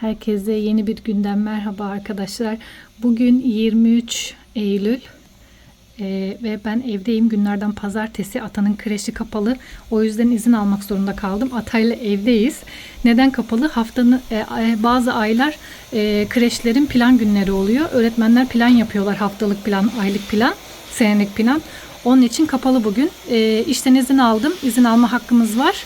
Herkese yeni bir günden merhaba arkadaşlar. Bugün 23 Eylül Ee, ve ben evdeyim. Günlerden pazartesi. Atanın kreşi kapalı. O yüzden izin almak zorunda kaldım. Atayla evdeyiz. Neden kapalı? Haftanın e, e, bazı aylar e, kreşlerin plan günleri oluyor. Öğretmenler plan yapıyorlar. Haftalık plan, aylık plan, senelik plan. Onun için kapalı bugün. E, işten izin aldım. İzin alma hakkımız var.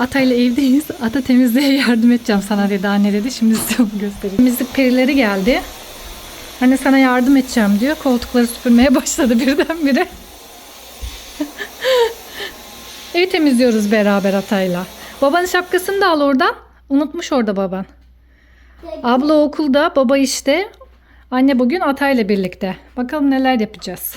Atayla evdeyiz. Ata temizliğe yardım edeceğim sana dedi anne dedi. Şimdi size onu göstereyim. Temizlik perileri geldi. Hani sana yardım edeceğim diyor. Koltukları süpürmeye başladı birdenbire. Evi temizliyoruz beraber Atay'la. Babanın şapkasını da al oradan. Unutmuş orada baban. Abla okulda, baba işte. Anne bugün Atay'la birlikte. Bakalım neler yapacağız.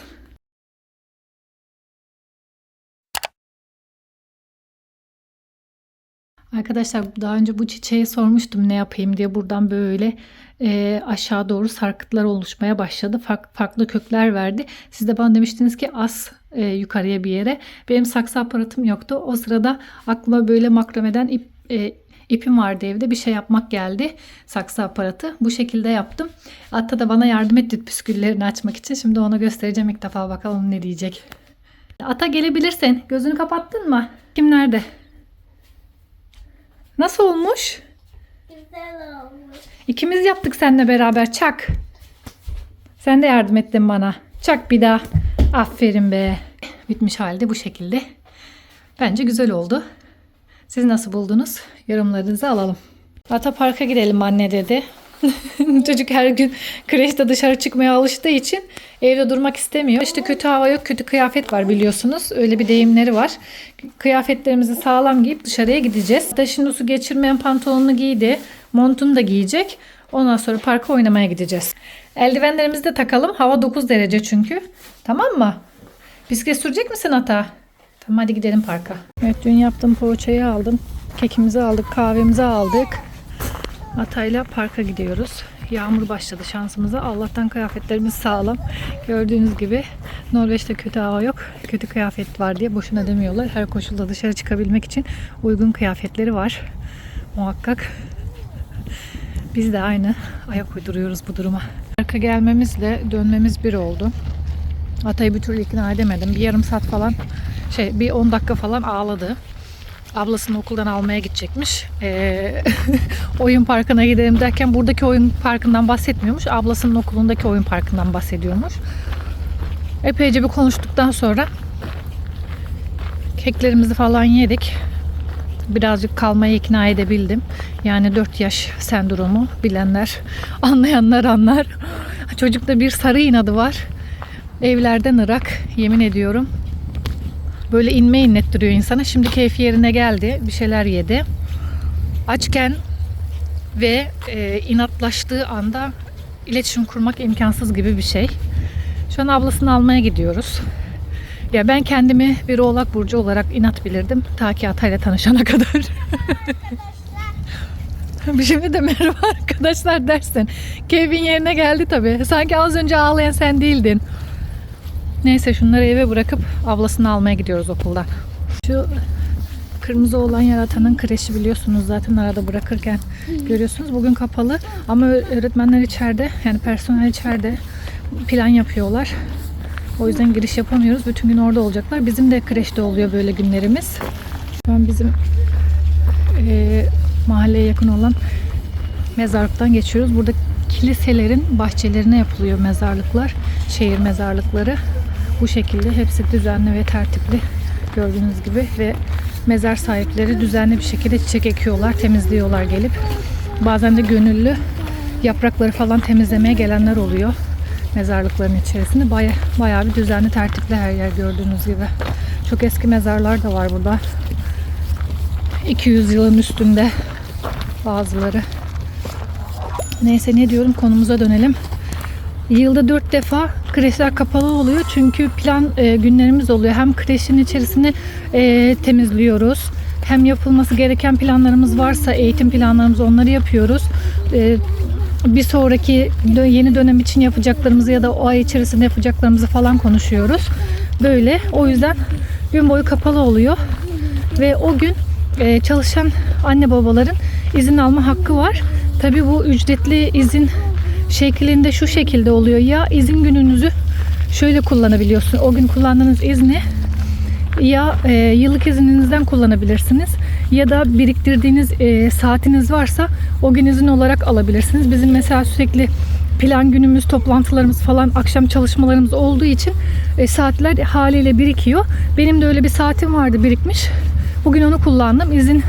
Arkadaşlar daha önce bu çiçeğe sormuştum ne yapayım diye buradan böyle e, aşağı doğru sarkıtlar oluşmaya başladı. Fark, farklı kökler verdi. Siz de bana demiştiniz ki as e, yukarıya bir yere. Benim saksı aparatım yoktu. O sırada aklıma böyle makromeden ip e, ipim vardı evde. Bir şey yapmak geldi. Saksı aparatı. Bu şekilde yaptım. Hatta da bana yardım etti püsküllerini açmak için. Şimdi ona göstereceğim ilk defa bakalım ne diyecek. Ata gelebilirsin. Gözünü kapattın mı? Kim nerede? Nasıl olmuş? Güzel olmuş. İkimiz yaptık seninle beraber. Çak. Sen de yardım ettin bana. Çak bir daha. Aferin be. Bitmiş halde bu şekilde. Bence güzel oldu. Siz nasıl buldunuz? Yorumlarınızı alalım. Ata parka gidelim anne dedi. Çocuk her gün kreşte dışarı çıkmaya alıştığı için evde durmak istemiyor. İşte kötü hava yok, kötü kıyafet var biliyorsunuz. Öyle bir deyimleri var. Kıyafetlerimizi sağlam giyip dışarıya gideceğiz. Şimdi su geçirmeyen pantolonunu giydi. Montunu da giyecek. Ondan sonra parka oynamaya gideceğiz. Eldivenlerimizi de takalım. Hava 9 derece çünkü. Tamam mı? Bisiklet sürecek misin Ata? Tamam hadi gidelim parka. Evet dün yaptığım poğaçayı aldım. Kekimizi aldık, kahvemizi aldık. Atayla parka gidiyoruz. Yağmur başladı şansımıza. Allah'tan kıyafetlerimiz sağlam. Gördüğünüz gibi Norveç'te kötü hava yok. Kötü kıyafet var diye boşuna demiyorlar. Her koşulda dışarı çıkabilmek için uygun kıyafetleri var. Muhakkak. Biz de aynı ayak uyduruyoruz bu duruma. Parka gelmemizle dönmemiz bir oldu. Atayı bir türlü ikna edemedim. Bir yarım saat falan şey bir 10 dakika falan ağladı. Ablasını okuldan almaya gidecekmiş. Ee, oyun parkına gidelim derken buradaki oyun parkından bahsetmiyormuş. Ablasının okulundaki oyun parkından bahsediyormuş. Epeyce bir konuştuktan sonra keklerimizi falan yedik. Birazcık kalmaya ikna edebildim. Yani 4 yaş sendromu bilenler, anlayanlar anlar. Çocukta bir sarı inadı var. Evlerden ırak yemin ediyorum. Böyle inme inlettiriyor insana. Şimdi keyfi yerine geldi. Bir şeyler yedi. Açken ve e, inatlaştığı anda iletişim kurmak imkansız gibi bir şey. Şu an ablasını almaya gidiyoruz. Ya ben kendimi bir oğlak burcu olarak inat bilirdim. Ta ki Atay'la tanışana kadar. Bir Şimdi de merhaba arkadaşlar dersin. Keyfin yerine geldi tabii. Sanki az önce ağlayan sen değildin. Neyse şunları eve bırakıp ablasını almaya gidiyoruz okuldan. Şu kırmızı olan yaratanın kreşi biliyorsunuz zaten arada bırakırken görüyorsunuz. Bugün kapalı ama öğretmenler içeride yani personel içeride plan yapıyorlar. O yüzden giriş yapamıyoruz. Bütün gün orada olacaklar. Bizim de kreşte oluyor böyle günlerimiz. Şu an bizim eee, mahalleye yakın olan mezarlıktan geçiyoruz. Burada kiliselerin bahçelerine yapılıyor mezarlıklar. Şehir mezarlıkları. Bu şekilde hepsi düzenli ve tertipli gördüğünüz gibi ve mezar sahipleri düzenli bir şekilde çiçek ekiyorlar, temizliyorlar gelip. Bazen de gönüllü yaprakları falan temizlemeye gelenler oluyor mezarlıkların içerisinde. Baya, bayağı bir düzenli tertipli her yer gördüğünüz gibi. Çok eski mezarlar da var burada. 200 yılın üstünde bazıları. Neyse ne diyorum konumuza dönelim. Yılda dört defa kreşler kapalı oluyor çünkü plan e, günlerimiz oluyor. Hem kreşin içerisini e, temizliyoruz. Hem yapılması gereken planlarımız varsa eğitim planlarımız onları yapıyoruz. E, bir sonraki yeni dönem için yapacaklarımızı ya da o ay içerisinde yapacaklarımızı falan konuşuyoruz. Böyle o yüzden gün boyu kapalı oluyor. Ve o gün e, çalışan anne babaların izin alma hakkı var. Tabii bu ücretli izin şeklinde şu şekilde oluyor. Ya izin gününüzü şöyle kullanabiliyorsun. O gün kullandığınız izni ya e, yıllık izninizden kullanabilirsiniz ya da biriktirdiğiniz e, saatiniz varsa o gün izin olarak alabilirsiniz. Bizim mesela sürekli plan günümüz, toplantılarımız falan, akşam çalışmalarımız olduğu için e, saatler haliyle birikiyor. Benim de öyle bir saatim vardı birikmiş. Bugün onu kullandım. İzin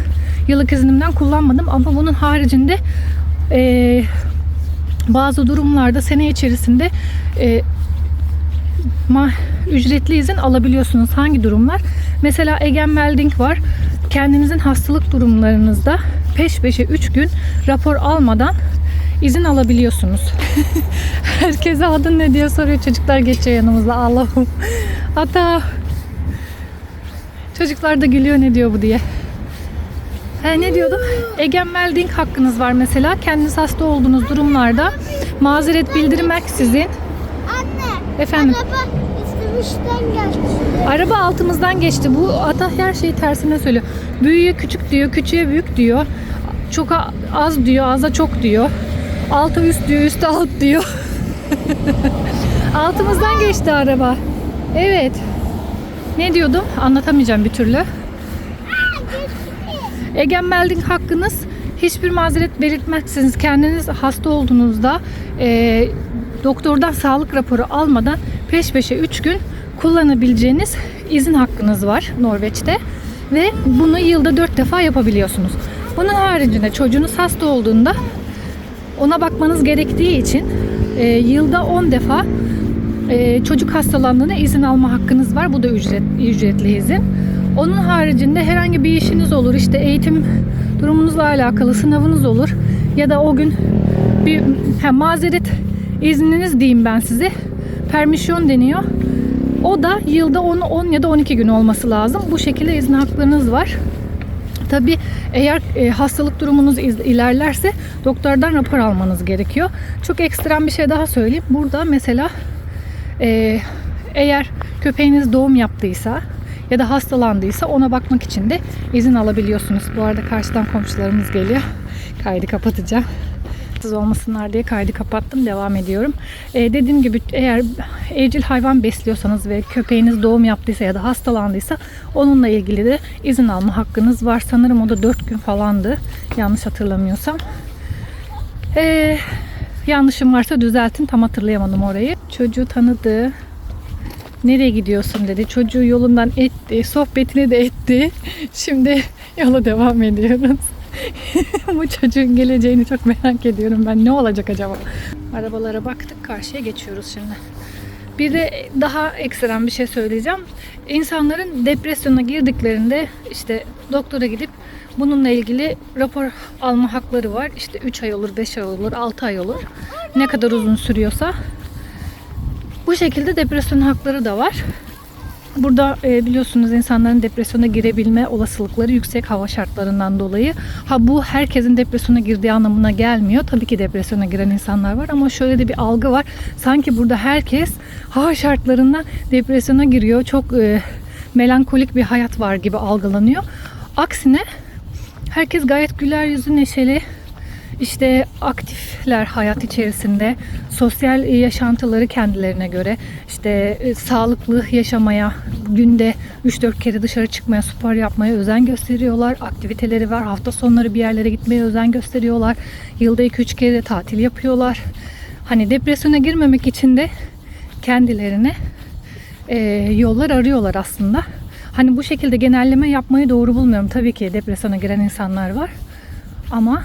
yıllık iznimden kullanmadım ama bunun haricinde e, bazı durumlarda sene içerisinde e, ma ücretli izin alabiliyorsunuz. Hangi durumlar? Mesela Egenmelding var. Kendinizin hastalık durumlarınızda peş peşe 3 gün rapor almadan izin alabiliyorsunuz. Herkese adın ne diye soruyor. Çocuklar geçiyor yanımızda. Allah'ım. Hatta çocuklar da gülüyor ne diyor bu diye. He, ne diyordum? Egenmelding hakkınız var mesela. Kendiniz hasta olduğunuz durumlarda mazeret bildirmeksizin Anne. Efendim? Araba üstümüzden geçti. Araba altımızdan geçti. Bu ata her şeyi tersine söylüyor. Büyüğe küçük diyor, küçüğe büyük diyor. Çok az diyor, aza çok diyor. Altı üst diyor, üstte alt diyor. Altımızdan geçti araba. Evet. Ne diyordum? Anlatamayacağım bir türlü. Egenmelding hakkınız hiçbir mazeret belirtmezsiniz. Kendiniz hasta olduğunuzda e, doktordan sağlık raporu almadan peş peşe 3 gün kullanabileceğiniz izin hakkınız var Norveç'te. Ve bunu yılda 4 defa yapabiliyorsunuz. Bunun haricinde çocuğunuz hasta olduğunda ona bakmanız gerektiği için e, yılda 10 defa e, çocuk hastalandığında izin alma hakkınız var. Bu da ücret, ücretli izin. Onun haricinde herhangi bir işiniz olur. İşte eğitim durumunuzla alakalı sınavınız olur. Ya da o gün bir ha, mazeret izniniz diyeyim ben size. Permisyon deniyor. O da yılda 10, 10 ya da 12 gün olması lazım. Bu şekilde izin haklarınız var. Tabi eğer e, hastalık durumunuz ilerlerse doktordan rapor almanız gerekiyor. Çok ekstrem bir şey daha söyleyeyim. Burada mesela e, eğer köpeğiniz doğum yaptıysa ya da hastalandıysa ona bakmak için de izin alabiliyorsunuz. Bu arada karşıdan komşularımız geliyor. Kaydı kapatacağım. Siz olmasınlar diye kaydı kapattım. Devam ediyorum. E, dediğim gibi eğer evcil hayvan besliyorsanız ve köpeğiniz doğum yaptıysa ya da hastalandıysa onunla ilgili de izin alma hakkınız var. Sanırım o da 4 gün falandı. Yanlış hatırlamıyorsam. E, yanlışım varsa düzeltin. Tam hatırlayamadım orayı. Çocuğu tanıdı. Nereye gidiyorsun dedi. Çocuğu yolundan etti. Sohbetini de etti. Şimdi yola devam ediyoruz. Bu çocuğun geleceğini çok merak ediyorum ben. Ne olacak acaba? Arabalara baktık. Karşıya geçiyoruz şimdi. Bir de daha ekstrem bir şey söyleyeceğim. İnsanların depresyona girdiklerinde işte doktora gidip bununla ilgili rapor alma hakları var. İşte 3 ay olur, 5 ay olur, 6 ay olur. Ne kadar uzun sürüyorsa. Bu şekilde depresyon hakları da var. Burada e, biliyorsunuz insanların depresyona girebilme olasılıkları yüksek hava şartlarından dolayı. Ha bu herkesin depresyona girdiği anlamına gelmiyor. Tabii ki depresyona giren insanlar var ama şöyle de bir algı var. Sanki burada herkes hava şartlarından depresyona giriyor. Çok e, melankolik bir hayat var gibi algılanıyor. Aksine herkes gayet güler yüzlü, neşeli, işte aktifler hayat içerisinde. Sosyal yaşantıları kendilerine göre. işte e, sağlıklı yaşamaya, günde 3-4 kere dışarı çıkmaya, spor yapmaya özen gösteriyorlar. Aktiviteleri var. Hafta sonları bir yerlere gitmeye özen gösteriyorlar. Yılda 2-3 kere de tatil yapıyorlar. Hani depresyona girmemek için de kendilerine e, yollar arıyorlar aslında. Hani bu şekilde genelleme yapmayı doğru bulmuyorum. Tabii ki depresyona giren insanlar var. Ama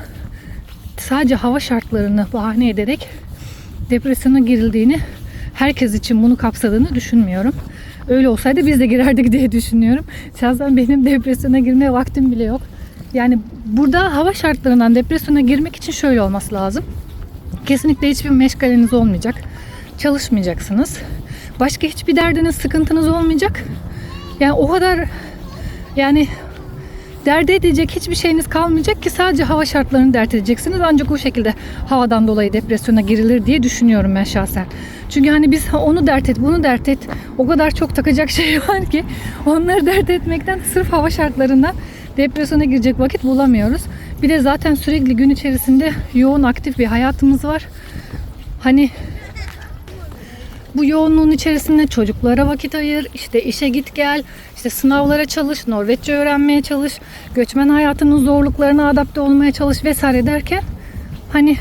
sadece hava şartlarını bahane ederek depresyona girildiğini herkes için bunu kapsadığını düşünmüyorum. Öyle olsaydı biz de girerdik diye düşünüyorum. Şahsen benim depresyona girmeye vaktim bile yok. Yani burada hava şartlarından depresyona girmek için şöyle olması lazım. Kesinlikle hiçbir meşgaleniz olmayacak. Çalışmayacaksınız. Başka hiçbir derdiniz, sıkıntınız olmayacak. Yani o kadar yani dert edecek hiçbir şeyiniz kalmayacak ki sadece hava şartlarını dert edeceksiniz. Ancak o şekilde havadan dolayı depresyona girilir diye düşünüyorum ben şahsen. Çünkü hani biz onu dert et, bunu dert et. O kadar çok takacak şey var ki onları dert etmekten sırf hava şartlarından depresyona girecek vakit bulamıyoruz. Bir de zaten sürekli gün içerisinde yoğun aktif bir hayatımız var. Hani bu yoğunluğun içerisinde çocuklara vakit ayır, işte işe git gel, işte sınavlara çalış, Norveççe öğrenmeye çalış, göçmen hayatının zorluklarına adapte olmaya çalış vesaire derken hani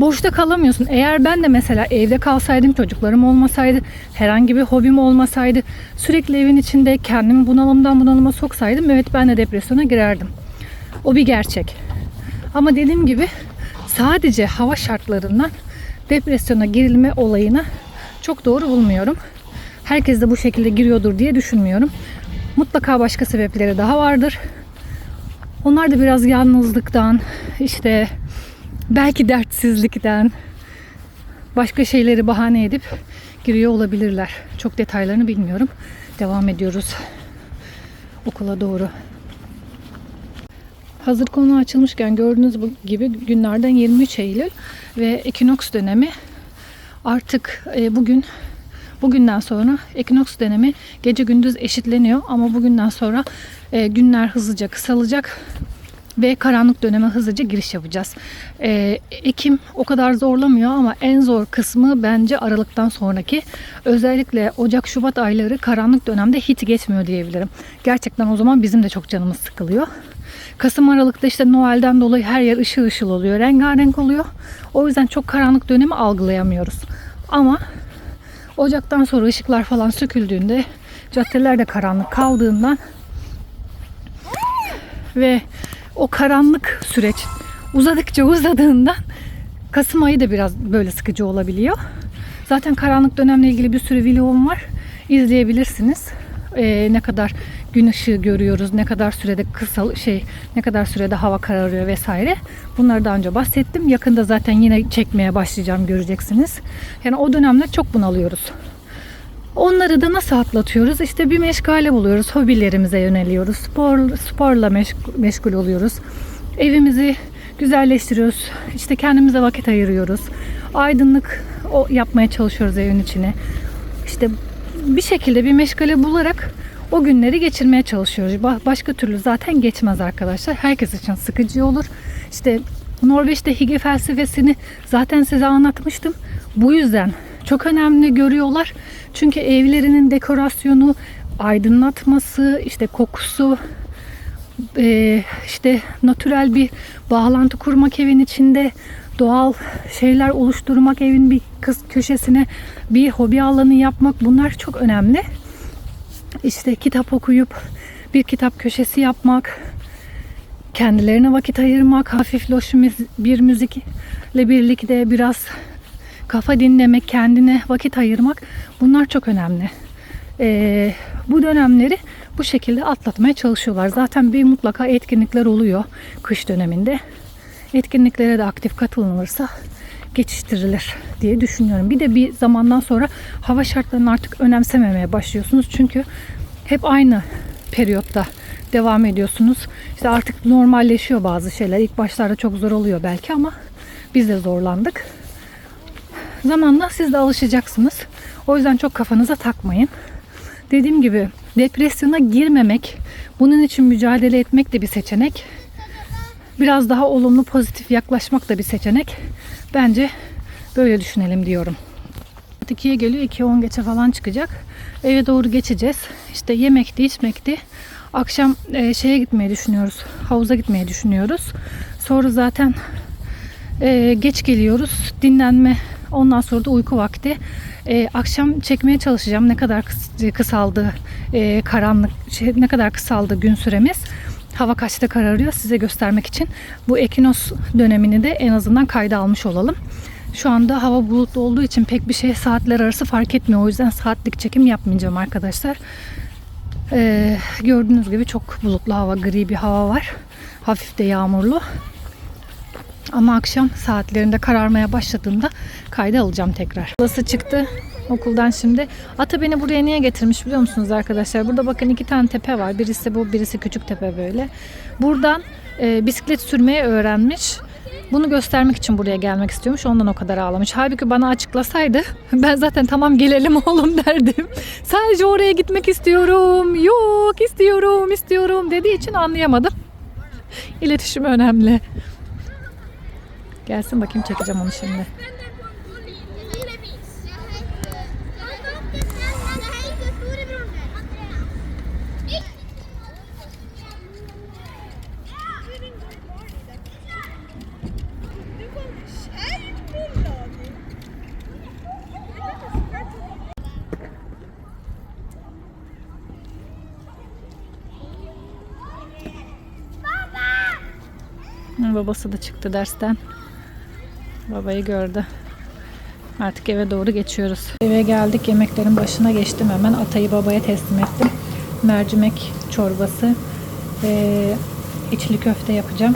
boşta kalamıyorsun. Eğer ben de mesela evde kalsaydım, çocuklarım olmasaydı, herhangi bir hobim olmasaydı, sürekli evin içinde kendimi bunalımdan bunalıma soksaydım evet ben de depresyona girerdim. O bir gerçek. Ama dediğim gibi sadece hava şartlarından depresyona girilme olayını çok doğru bulmuyorum. Herkes de bu şekilde giriyordur diye düşünmüyorum. Mutlaka başka sebepleri daha vardır. Onlar da biraz yalnızlıktan, işte belki dertsizlikten, başka şeyleri bahane edip giriyor olabilirler. Çok detaylarını bilmiyorum. Devam ediyoruz okula doğru. Hazır konu açılmışken gördüğünüz gibi günlerden 23 Eylül ve ekinoks dönemi artık e, bugün bugünden sonra ekinoks dönemi gece gündüz eşitleniyor ama bugünden sonra e, günler hızlıca kısalacak ve karanlık döneme hızlıca giriş yapacağız. E, Ekim o kadar zorlamıyor ama en zor kısmı bence Aralık'tan sonraki. Özellikle Ocak, Şubat ayları karanlık dönemde hiç geçmiyor diyebilirim. Gerçekten o zaman bizim de çok canımız sıkılıyor. Kasım Aralık'ta işte Noel'den dolayı her yer ışıl ışıl oluyor. Rengarenk oluyor. O yüzden çok karanlık dönemi algılayamıyoruz. Ama Ocak'tan sonra ışıklar falan söküldüğünde caddeler de karanlık kaldığından ve o karanlık süreç uzadıkça uzadığından Kasım ayı da biraz böyle sıkıcı olabiliyor. Zaten karanlık dönemle ilgili bir sürü vlogum var. İzleyebilirsiniz. Ee, ne kadar gün ışığı görüyoruz, ne kadar sürede kısa şey, ne kadar sürede hava kararıyor vesaire. Bunları daha önce bahsettim. Yakında zaten yine çekmeye başlayacağım göreceksiniz. Yani o dönemler çok bunalıyoruz. Onları da nasıl atlatıyoruz? İşte bir meşgale buluyoruz. Hobilerimize yöneliyoruz. Spor, sporla meşg- meşgul oluyoruz. Evimizi güzelleştiriyoruz. İşte kendimize vakit ayırıyoruz. Aydınlık o yapmaya çalışıyoruz evin içine. İşte bir şekilde bir meşgale bularak o günleri geçirmeye çalışıyoruz. Ba- Başka türlü zaten geçmez arkadaşlar. Herkes için sıkıcı olur. İşte Norveç'te hige felsefesini zaten size anlatmıştım. Bu yüzden çok önemli görüyorlar. Çünkü evlerinin dekorasyonu, aydınlatması, işte kokusu, e, işte natürel bir bağlantı kurmak evin içinde doğal şeyler oluşturmak evin bir köşesine bir hobi alanı yapmak bunlar çok önemli. İşte kitap okuyup bir kitap köşesi yapmak, kendilerine vakit ayırmak, hafif loş bir müzikle birlikte biraz kafa dinlemek, kendine vakit ayırmak bunlar çok önemli. Ee, bu dönemleri bu şekilde atlatmaya çalışıyorlar. Zaten bir mutlaka etkinlikler oluyor kış döneminde. Etkinliklere de aktif katılınırsa geçiştirilir diye düşünüyorum. Bir de bir zamandan sonra hava şartlarını artık önemsememeye başlıyorsunuz. Çünkü hep aynı periyotta devam ediyorsunuz. İşte artık normalleşiyor bazı şeyler. İlk başlarda çok zor oluyor belki ama biz de zorlandık. Zamanla siz de alışacaksınız. O yüzden çok kafanıza takmayın. Dediğim gibi depresyona girmemek, bunun için mücadele etmek de bir seçenek. Biraz daha olumlu, pozitif yaklaşmak da bir seçenek. Bence böyle düşünelim diyorum. 2'ye geliyor, 2'ye 10 geçe falan çıkacak. Eve doğru geçeceğiz. İşte yemekti, içmekti. Akşam e, şeye gitmeyi düşünüyoruz. Havuza gitmeyi düşünüyoruz. Sonra zaten e, geç geliyoruz. Dinlenme Ondan sonra da uyku vakti. Ee, akşam çekmeye çalışacağım. Ne kadar kıs- kısaldı e, karanlık, şey, ne kadar kısaldı gün süremiz. Hava kaçta kararıyor size göstermek için. Bu ekinos dönemini de en azından kayda almış olalım. Şu anda hava bulutlu olduğu için pek bir şey saatler arası fark etmiyor. O yüzden saatlik çekim yapmayacağım arkadaşlar. Ee, gördüğünüz gibi çok bulutlu hava, gri bir hava var. Hafif de yağmurlu. Ama akşam saatlerinde kararmaya başladığında kayda alacağım tekrar. Ablası çıktı okuldan şimdi. Ata beni buraya niye getirmiş biliyor musunuz arkadaşlar? Burada bakın iki tane tepe var. Birisi bu, birisi küçük tepe böyle. Buradan e, bisiklet sürmeyi öğrenmiş. Bunu göstermek için buraya gelmek istiyormuş. Ondan o kadar ağlamış. Halbuki bana açıklasaydı ben zaten tamam gelelim oğlum derdim. Sadece oraya gitmek istiyorum. Yok istiyorum istiyorum dediği için anlayamadım. İletişim önemli. Gelsin bakayım çekeceğim onu şimdi. Babası da çıktı dersten. Babayı gördü. Artık eve doğru geçiyoruz. Eve geldik. Yemeklerin başına geçtim. Hemen Atay'ı babaya teslim ettim. Mercimek çorbası ve içli köfte yapacağım.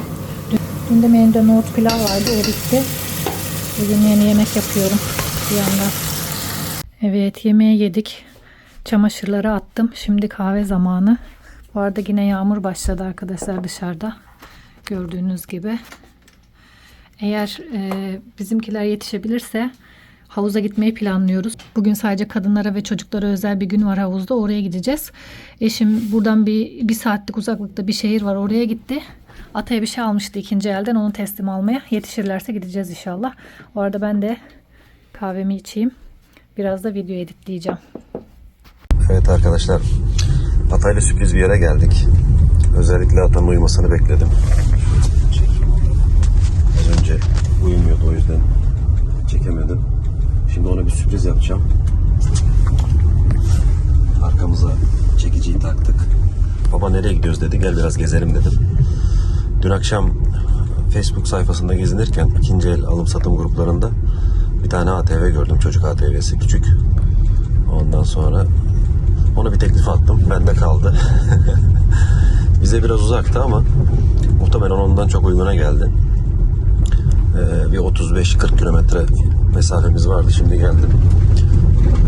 Dün de menüde nohut pilav vardı. O bitti. Bugün yeni yemek yapıyorum bir yandan. Evet yemeği yedik. Çamaşırları attım. Şimdi kahve zamanı. Bu arada yine yağmur başladı arkadaşlar dışarıda. Gördüğünüz gibi. Eğer e, bizimkiler yetişebilirse havuza gitmeyi planlıyoruz. Bugün sadece kadınlara ve çocuklara özel bir gün var havuzda. Oraya gideceğiz. Eşim buradan bir, bir saatlik uzaklıkta bir şehir var. Oraya gitti. Ataya bir şey almıştı ikinci elden. Onu teslim almaya. Yetişirlerse gideceğiz inşallah. O arada ben de kahvemi içeyim. Biraz da video editleyeceğim. Evet arkadaşlar, Hatay'la sürpriz bir yere geldik. Özellikle Atan'ın uyumasını bekledim. Uyumuyordu o yüzden çekemedim. Şimdi ona bir sürpriz yapacağım. Arkamıza çekiciyi taktık. Baba nereye gidiyoruz dedi. Gel biraz gezelim dedim. Dün akşam Facebook sayfasında gezinirken ikinci el alım satım gruplarında bir tane ATV gördüm. Çocuk ATV'si küçük. Ondan sonra ona bir teklif attım. Bende kaldı. Bize biraz uzaktı ama muhtemelen ondan çok uyguna geldi. Ee, bir 35-40 kilometre mesafemiz vardı. Şimdi geldim.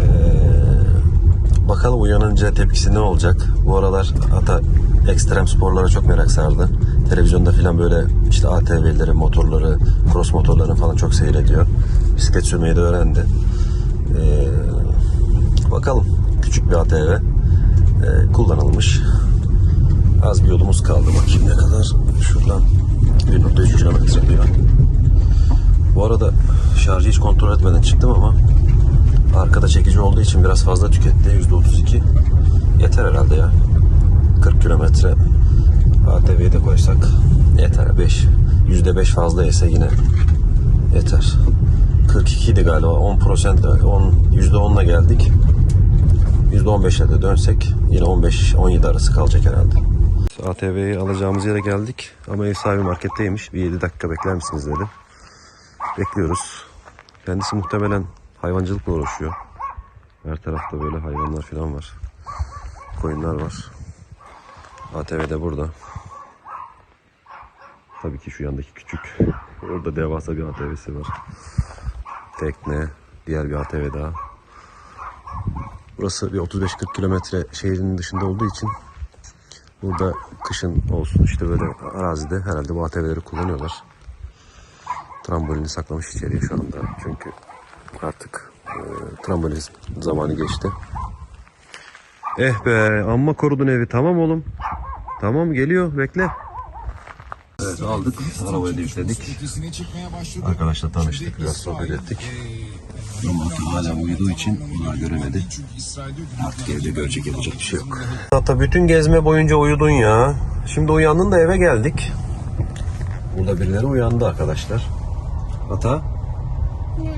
Ee, bakalım uyanınca tepkisi ne olacak? Bu aralar hatta ekstrem sporlara çok merak sardı. Televizyonda falan böyle işte ATV'leri, motorları, cross motorlarını falan çok seyrediyor. Bisiklet sürmeyi de öğrendi. Ee, bakalım. Küçük bir ATV. Ee, kullanılmış. Az bir yolumuz kaldı. Bakayım ne kadar. Şuradan 1.3 kilometre diyor. Bu arada şarjı hiç kontrol etmeden çıktım ama arkada çekici olduğu için biraz fazla tüketti. %32. Yeter herhalde ya. 40 kilometre ATV'yi de koysak yeter. 5. %5 fazla ise yine yeter. 42 idi galiba. 10 10 %10'la geldik. %15'e de dönsek yine 15-17 arası kalacak herhalde. ATV'yi alacağımız yere geldik ama ev sahibi marketteymiş. Bir 7 dakika bekler misiniz dedi. Bekliyoruz. Kendisi muhtemelen hayvancılıkla uğraşıyor. Her tarafta böyle hayvanlar falan var. Koyunlar var. ATV de burada. Tabii ki şu yandaki küçük. Orada devasa bir ATV'si var. Tekne, diğer bir ATV daha. Burası bir 35-40 kilometre şehrin dışında olduğu için burada kışın olsun işte böyle arazide herhalde bu ATV'leri kullanıyorlar. Trambolini saklamış içeriye şu anda. Çünkü artık e, trambolin zamanı geçti. Eh be amma korudun evi. Tamam oğlum. Tamam geliyor bekle. Evet aldık. Arabayı da yükledik. Arkadaşla tanıştık. Biraz sohbet ettik. Ama hala uyuduğu için onlar göremedi. Artık evde görecek yapacak bir şey yok. Hatta bütün gezme boyunca uyudun ya. Şimdi uyandın da eve geldik. Burada birileri uyandı arkadaşlar. Ata Ne?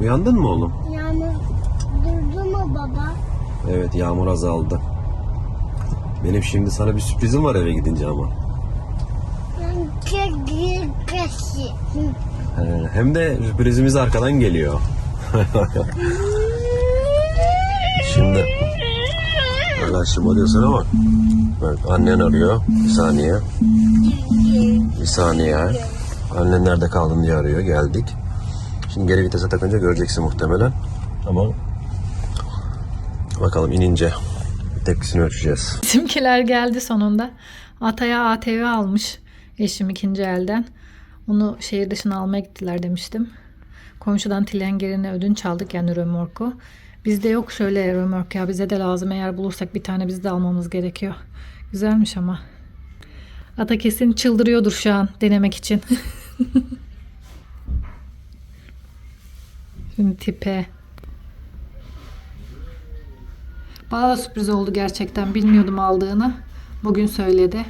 uyandın mı oğlum? Yağmur durdu mu baba? Evet yağmur azaldı. Benim şimdi sana bir sürprizim var eve gidince ama. He, hem de sürprizimiz arkadan geliyor. Şimdi hala şımarıyorsun ama bak annen arıyor. Bir saniye. Bir saniye. Annen nerede kaldın diye arıyor. Geldik. Şimdi geri vitese takınca göreceksin muhtemelen. Ama bakalım inince tepkisini ölçeceğiz. Bizimkiler geldi sonunda. Ataya ATV almış eşim ikinci elden. Onu şehir dışına almaya gittiler demiştim. Komşudan Tilenger'ine ödünç aldık yani römorku. Bizde yok şöyle römork ya bize de lazım. Eğer bulursak bir tane biz de almamız gerekiyor. Güzelmiş ama. Ata kesin çıldırıyordur şu an denemek için. Şimdi tipe. Bana da sürpriz oldu gerçekten. Bilmiyordum aldığını. Bugün söyledi.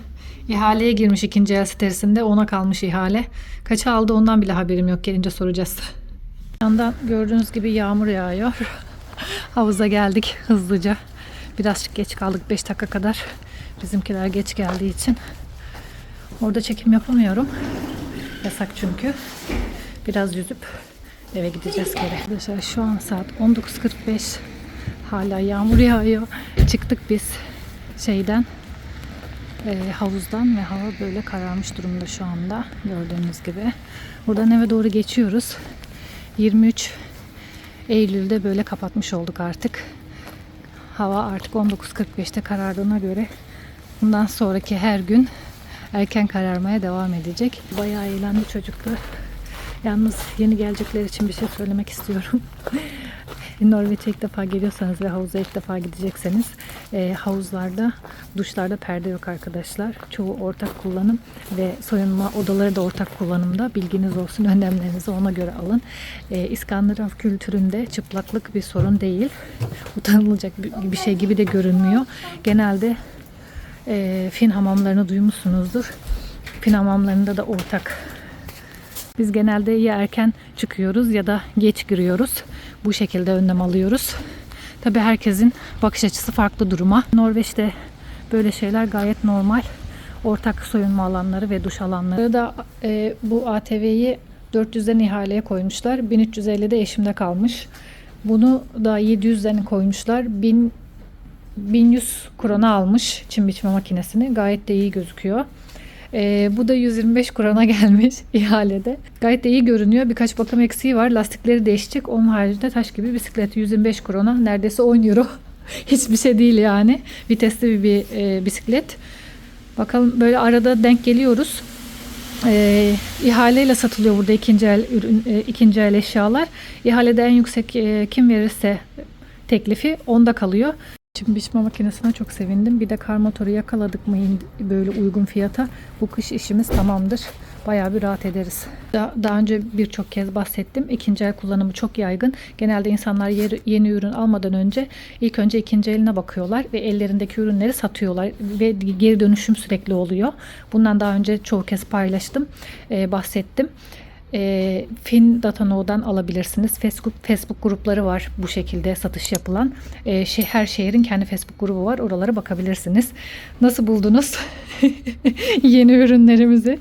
İhaleye girmiş ikinci el sitesinde. Ona kalmış ihale. Kaça aldı ondan bile haberim yok. Gelince soracağız. Yandan gördüğünüz gibi yağmur yağıyor. Havuza geldik hızlıca. Birazcık geç kaldık 5 dakika kadar. Bizimkiler geç geldiği için. Orada çekim yapamıyorum. Yasak çünkü. Biraz yüzüp eve gideceğiz geri. Arkadaşlar şu an saat 19.45. Hala yağmur yağıyor. Çıktık biz şeyden e, havuzdan ve hava böyle kararmış durumda şu anda gördüğünüz gibi. Buradan eve doğru geçiyoruz. 23 Eylül'de böyle kapatmış olduk artık. Hava artık 19.45'te karardığına göre bundan sonraki her gün erken kararmaya devam edecek. Bayağı eğlendi çocuklar. Yalnız yeni gelecekler için bir şey söylemek istiyorum. Norveç'e ilk defa geliyorsanız ve havuza ilk defa gidecekseniz e, havuzlarda, duşlarda perde yok arkadaşlar. Çoğu ortak kullanım ve soyunma odaları da ortak kullanımda. Bilginiz olsun önlemlerinizi ona göre alın. E, İskandinav kültüründe çıplaklık bir sorun değil. Utanılacak bir, bir şey gibi de görünmüyor. Genelde e, Fin hamamlarını duymuşsunuzdur. Fin hamamlarında da ortak biz genelde ya erken çıkıyoruz ya da geç giriyoruz. Bu şekilde önlem alıyoruz. Tabii herkesin bakış açısı farklı duruma. Norveç'te böyle şeyler gayet normal. Ortak soyunma alanları ve duş alanları da e, bu ATV'yi 400'den ihaleye koymuşlar. 1350'de eşimde kalmış. Bunu da 700'den koymuşlar. 1000 1100 krona almış çim biçme makinesini. Gayet de iyi gözüküyor. Ee, bu da 125 kurana gelmiş ihalede. Gayet de iyi görünüyor. Birkaç bakım eksiği var. Lastikleri değişecek. Onun haricinde taş gibi bisiklet 125 krona. Neredeyse 10 euro. Hiçbir şey değil yani. Vitesli bir, bir e, bisiklet. Bakalım böyle arada denk geliyoruz. E, ihaleyle satılıyor burada ikinci el ürün, e, ikinci el eşyalar. İhalede en yüksek e, kim verirse teklifi onda kalıyor. Şimdi biçme makinesine çok sevindim. Bir de kar motoru yakaladık mı böyle uygun fiyata bu kış işimiz tamamdır. Bayağı bir rahat ederiz. Daha, daha önce birçok kez bahsettim. İkinci el kullanımı çok yaygın. Genelde insanlar yer- yeni ürün almadan önce ilk önce ikinci eline bakıyorlar ve ellerindeki ürünleri satıyorlar ve geri dönüşüm sürekli oluyor. Bundan daha önce çoğu kez paylaştım, bahsettim. E, Fin Datano'dan alabilirsiniz. Facebook Facebook grupları var bu şekilde satış yapılan. E, şey, her şehrin kendi Facebook grubu var. Oralara bakabilirsiniz. Nasıl buldunuz yeni ürünlerimizi?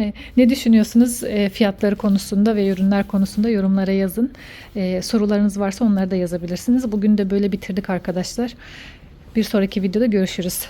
E, ne düşünüyorsunuz e, fiyatları konusunda ve ürünler konusunda yorumlara yazın. E, sorularınız varsa onları da yazabilirsiniz. Bugün de böyle bitirdik arkadaşlar. Bir sonraki videoda görüşürüz.